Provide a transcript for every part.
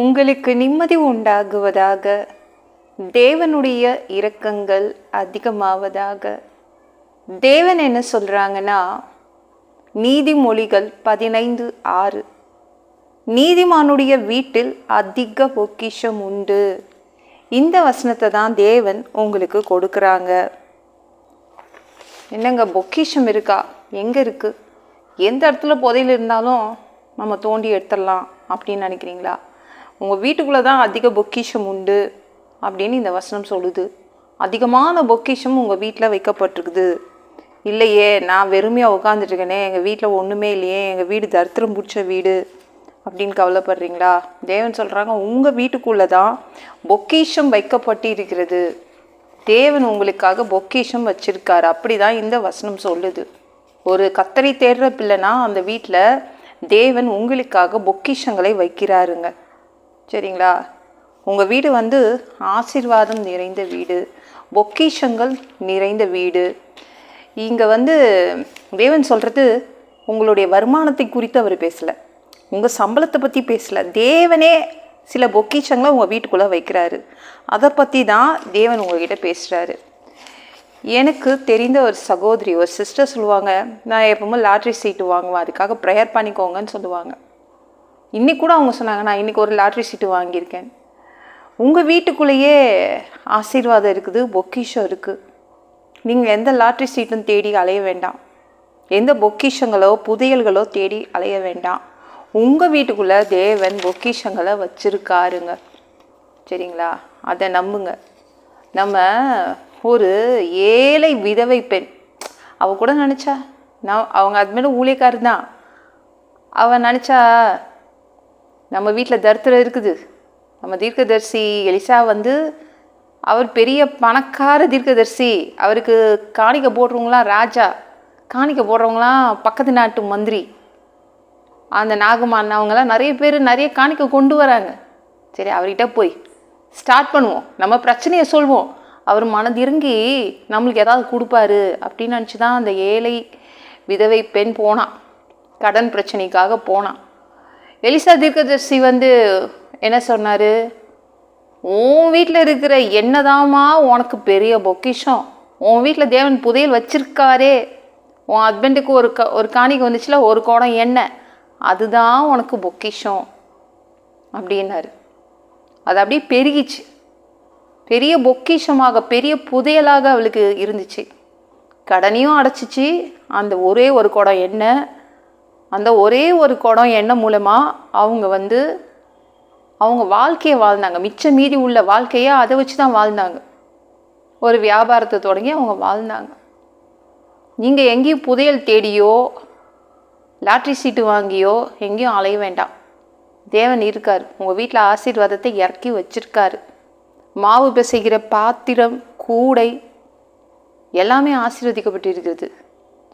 உங்களுக்கு நிம்மதி உண்டாகுவதாக. தேவனுடைய இரக்கங்கள் அதிகமாவதாக. தேவன் என்ன சொல்கிறாங்கன்னா நீதிமொழிகள் பதினைந்து ஆறு. நீதிமானுடைய வீட்டில் அதிக பொக்கிஷம் உண்டு. இந்த வசனத்தை தான் தேவன் உங்களுக்கு கொடுக்குறாங்க. என்னங்க பொக்கிஷம் இருக்கா? எங்கே இருக்குது எந்த இடத்துல புதையல் இருந்தாலும் நம்ம தோண்டி எடுத்துடலாம் அப்படின்னு நினைக்கிறீங்களா? உங்கள் வீட்டுக்குள்ளே தான் அதிக பொக்கிஷம் உண்டு அப்படின்னு இந்த வசனம் சொல்லுது. அதிகமான பொக்கிஷம் உங்கள் வீட்டில் வைக்கப்பட்டிருக்குது. இல்லையே நான் வெறுமையாக உட்காந்துட்ருக்கேனே எங்கள் வீட்டில் ஒன்றுமே இல்லையே எங்கள் வீடு தரித்திரம் பிடிச்ச வீடு அப்படின்னு கவலைப்படுறீங்களா? தேவன் சொல்கிறாங்க உங்கள் வீட்டுக்குள்ளே தான் பொக்கிஷம் வைக்கப்பட்டு இருக்கிறது தேவன் உங்களுக்காக பொக்கிஷம் வச்சுருக்காரு. அப்படி தான் இந்த வசனம் சொல்லுது. ஒரு கத்தரி தேடுற பிள்ளைனா அந்த வீட்டில் தேவன் உங்களுக்காக பொக்கிஷங்களை வைக்கிறாருங்க. சரிங்களா? உங்கள் வீடு வந்து ஆசீர்வாதம் நிறைந்த வீடு பொக்கிஷங்கள் நிறைந்த வீடு. இங்கே வந்து தேவன் சொல்கிறது உங்களுடைய வருமானத்தை குறித்து அவர் பேசலை. உங்கள் சம்பளத்தை பற்றி பேசலை. தேவனே சில பொக்கிஷங்களை உங்கள் வீட்டுக்குள்ளே வைக்கிறாரு. அதை பற்றி தான் தேவன் உங்ககிட்ட பேசுகிறாரு எனக்கு தெரிந்த ஒரு சகோதரி ஒரு சிஸ்டர் சொல்லுவாங்க நான் எப்பவுமே லாட்ரி சீட்டு வாங்குவேன். அதுக்காக ப்ரேயர் பண்ணிக்கோங்கன்னு சொல்லுவாங்க. இன்றைக்கூட கூட அவங்க சொன்னாங்க நான் இன்னைக்கு ஒரு லாட்ரி சீட்டு வாங்கியிருக்கேன். உங்கள் வீட்டுக்குள்ளேயே ஆசீர்வாதம் இருக்குது பொக்கிஷம் இருக்குது நீங்கள் எந்த லாட்ரி சீட்டும் தேடி அலைய வேண்டாம். எந்த பொக்கிஷங்களோ புதையல்களோ தேடி அலைய வேண்டாம். உங்கள் வீட்டுக்குள்ளே தேவன் பொக்கிஷங்களை வச்சுருக்காருங்க. சரிங்களா? அதை நம்புங்க. நம்ம ஒரு ஏழை விதவை பெண். அவள் கூட நினச்சா? நான் அவங்க அது மேலே ஊழியக்காரர் தான். அவள் நினச்சா நம்ம வீட்டில் தரித்திரம் இருக்குது. நம்ம தீர்க்கதரிசி எலிசா வந்து அவர் பெரிய பணக்கார தீர்க்கதரிசி. அவருக்கு காணிக்க போடுறவங்களாம் ராஜா காணிக்க போடுறவங்களாம் பக்கத்து நாட்டு மந்திரி. அந்த நாகமான் அவங்கெல்லாம் நிறைய பேர் நிறைய காணிக்க கொண்டு வராங்க. சரி அவர்கிட்ட போய் ஸ்டார்ட் பண்ணுவோம். நம்ம பிரச்சனையை சொல்வோம். அவர் மனதிறங்கி நம்மளுக்கு ஏதாவது கொடுப்பாரு அப்படின்னு நினச்சி தான் அந்த ஏழை விதவை பெண் போனான் கடன் பிரச்சனைக்காக போனான் எலிசா தீர்க்கதர்சி வந்து என்ன சொன்னார்? உன் வீட்டில் இருக்கிற என்னதாம்மா உனக்கு பெரிய பொக்கிஷம்? உன் வீட்டில் தேவன் புதையல் வச்சிருக்காரே. உன் ஹஸ்பண்டுக்கு ஒரு க ஒரு காணிக்கு வந்துச்சுல ஒரு குடம் எண்ணெய். அதுதான் உனக்கு பொக்கிஷம். அப்படின்னாரு. அது அப்படியே பெருகிச்சு. பெரிய பொக்கிஷமாக பெரிய புதையலாக அவளுக்கு இருந்துச்சு. கடனையும் அடைச்சிச்சு. அந்த ஒரே ஒரு குடம் எண்ணெய். அந்த ஒரே ஒரு குடம் எண்ணெய் மூலமாக அவங்க வந்து அவங்க வாழ்க்கையை வாழ்ந்தாங்க. மிச்சம் மீதி உள்ள வாழ்க்கையை அதை வச்சு தான் வாழ்ந்தாங்க. ஒரு வியாபாரத்தை தொடங்கி அவங்க வாழ்ந்தாங்க. நீங்கள் எங்கேயும் புதையல் தேடியோ லாட்ரி சீட்டு வாங்கியோ எங்கேயும் அலைய வேண்டாம். தேவன் இருக்கார். உங்கள் வீட்டில் ஆசீர்வாதத்தை இறக்கி வச்சிருக்காரு. மாவு பிசைகிற பாத்திரம் கூடை எல்லாமே ஆசீர்வதிக்கப்பட்டு இருக்கிறது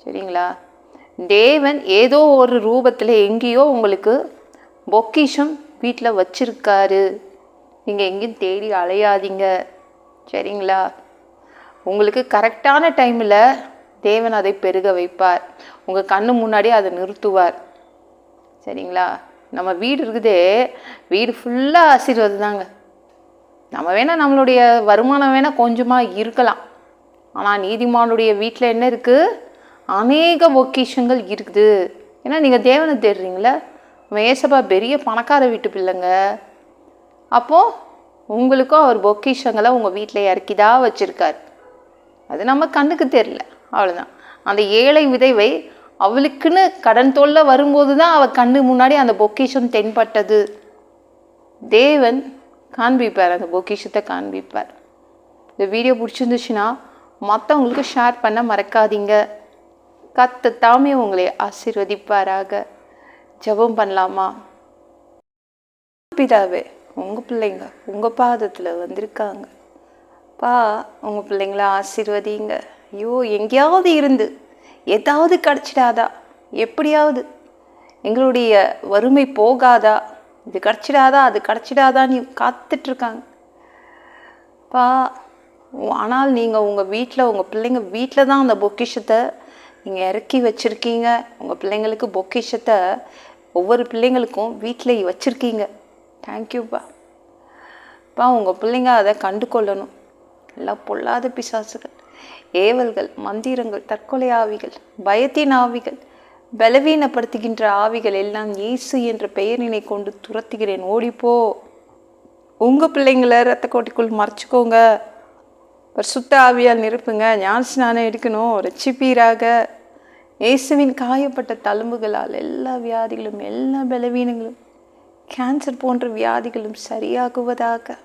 சரிங்களா? தேவன் ஏதோ ஒரு ரூபத்தில் எங்கேயோ உங்களுக்கு பொக்கிஷம் வீட்டில் வச்சிருக்காரு. நீங்கள் எங்கேயும் தேடி அலையாதீங்க. சரிங்களா? உங்களுக்கு கரெக்டான டைமில் தேவன் அதை பெருக வைப்பார். உங்கள் கண்ணு முன்னாடி அதை நிறுத்துவார். சரிங்களா? நம்ம வீடு இருக்குதே வீடு ஃபுல்லாக ஆசீர்வாதம் தாங்க. நம்ம வேணால் நம்மளுடைய வருமானம் வேணால் கொஞ்சமாக இருக்கலாம். ஆனால் நீதிமானுடைய வீட்டில் என்ன இருக்குது அநேக பொக்கிஷங்கள் இருக்குது. ஏன்னா நீங்கள் தேவனை தேடுறீங்களே? மேசப்பா பெரிய பணக்கார வீட்டு பிள்ளைங்க. அப்போது உங்களுக்கும் அவர் பொக்கிஷங்களை உங்கள் வீட்டில் இறக்கிதா வச்சுருக்கார். அது நம்ம கண்ணுக்கு தெரில அவ்வளோதான் அந்த ஏழை விதைவை அவளுக்குன்னு கடன் தொல்லை வரும்போது தான் அவள் கண்ணு முன்னாடி அந்த பொக்கிஷம் தென்பட்டது. தேவன் காண்பிப்பார் அந்த பொக்கிஷத்தை காண்பிப்பார். இந்த வீடியோ பிடிச்சிருந்துச்சுன்னா மற்றவங்களுக்கு ஷேர் பண்ண மறக்காதீங்க. கத்து தாமே உங்களை ஆசீர்வதிப்பாராக. ஜெபம் பண்ணலாமா? பிதாவே உங்கள் பிள்ளைங்க உங்கள் பாதத்தில் வந்திருக்காங்க. பா உங்கள் பிள்ளைங்கள ஆசீர்வதிங்க. ஐயோ எங்கேயாவது இருந்து ஏதாவது கிடச்சிடாதா? எப்படியாவது. எங்களுடைய வறுமை போகாதா? இது கிடச்சிடாதா? அது கிடச்சிடாதான்னு காத்துட்ருக்காங்க. பா ஆனால் நீங்கள் உங்கள் வீட்டில் உங்கள் பிள்ளைங்க வீட்டில் தான் அந்த பொக்கிஷத்தை நீங்கள் இறக்கி வச்சுருக்கீங்க. உங்கள் பிள்ளைங்களுக்கு பொக்கிஷத்தை ஒவ்வொரு பிள்ளைங்களுக்கும் வீட்டில் வச்சுருக்கீங்க. தேங்க்யூப்பா அப்பா உங்கள் பிள்ளைங்க அதை கண்டு கொள்ளணும் எல்லாம் பொல்லாத பிசாசுகள் ஏவல்கள் மந்திரங்கள் தற்கொலை ஆவிகள் பயத்தின் ஆவிகள் பலவீனப்படுத்துகின்ற ஆவிகள் எல்லாம் இயேசு என்ற பெயரினை கொண்டு துரத்துகிறேன். ஓடிப்போ. உங்கள் பிள்ளைங்களை ரத்த கோட்டிக்குள் மறைச்சிக்கோங்க. சுத்த ஆவியால் நிரப்புங்க. ஞான ஸ்நானம் எடுக்கணும். ரட்சிப்பீராக. இயேசுவின் காயப்பட்ட தழும்புகளால் எல்லா வியாதிகளும் எல்லா பலவீனங்களும் கேன்சர் போன்ற வியாதிகளும் சரியாகுவதாக.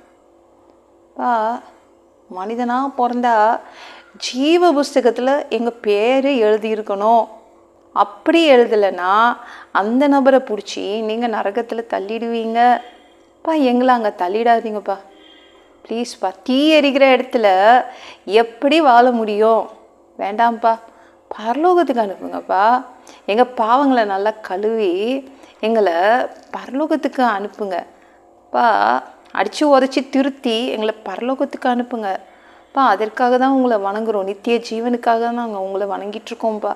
பா மனிதனாக பிறந்தா ஜீவ புஸ்தகத்தில் எங்கள் பேர் எழுதியிருக்கணும். அப்படி எழுதலைன்னா அந்த நபரை பிடிச்சி நீங்கள் நரகத்தில் தள்ளிடுவீங்க. பா எங்களை அங்கே தள்ளிடாதீங்கப்பா. ப்ளீஸ்ப்பா தீ எரிக்கிற இடத்துல எப்படி வாழ முடியும்? வேண்டாம்ப்பா. பரலோகத்துக்கு அனுப்புங்கப்பா. எங்கள் பாவங்களை நல்லா கழுவி எங்களை பரலோகத்துக்கு அனுப்புங்கப்பா அடித்து உதச்சி திருத்தி எங்களை பரலோகத்துக்கு அனுப்புங்கப்பா அதற்காக தான் உங்களை வணங்குறோம். நித்திய ஜீவனுக்காக தான் நாங்கள் உங்களை வணங்கிட்டுருக்கோம்ப்பா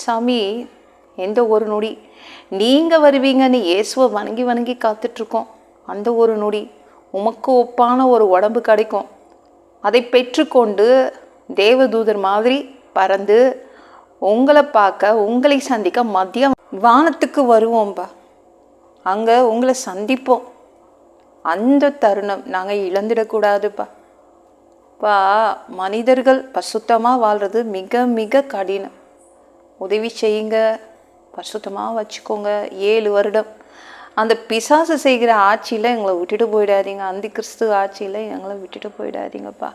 சாமி எந்த ஒரு நொடி. நீங்கள் வருவீங்கன்னு இயேசுவை வணங்கி வணங்கி காத்துட்ருக்கோம் அந்த ஒரு நொடி. உமக்கு ஒப்பான ஒரு உடம்பு கிடைக்கும். அதை பெற்றுக்கொண்டு தேவதூதர் மாதிரி பறந்து உங்களை பார்க்க உங்களை சந்திக்க மதியம் வானத்துக்கு வருவோம்பா. அங்கே உங்களை சந்திப்போம். அந்த தருணம் நாங்கள் இழந்துடக்கூடாதுப்பா. பா மனிதர்கள் பசுத்தமாக வாழ்கிறது மிக மிக கடினம். உதவி செய்யுங்க. பசுத்தமாக வச்சுக்கோங்க. ஏழு வருடம் அந்த பிசாசு செய்கிற ஆட்சியில் எங்களை விட்டுட்டு போயிடாதீங்க. அந்த கிறிஸ்து ஆட்சியில் எங்களை விட்டுட்டு போயிடாதீங்கப்பா.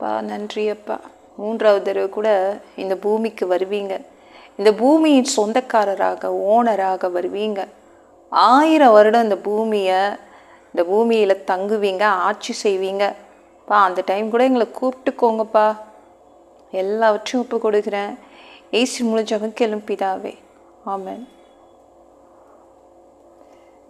பா நன்றியப்பா மூன்றாவது தடவை கூட இந்த பூமிக்கு வருவீங்க. இந்த பூமியின் சொந்தக்காரராக ஓனராக வருவீங்க. ஆயிரம் வருடம் இந்த பூமியை இந்த பூமியில் தங்குவீங்க ஆட்சி செய்வீங்க. பா அந்த டைம் கூட எங்களை கூப்பிட்டுக்கோங்கப்பா. எல்லாவற்றையும் ஒப்பு கொடுக்குறேன் ஏசு முடிஞ்சவங்க கிளம்பிதாவே ஆமாம்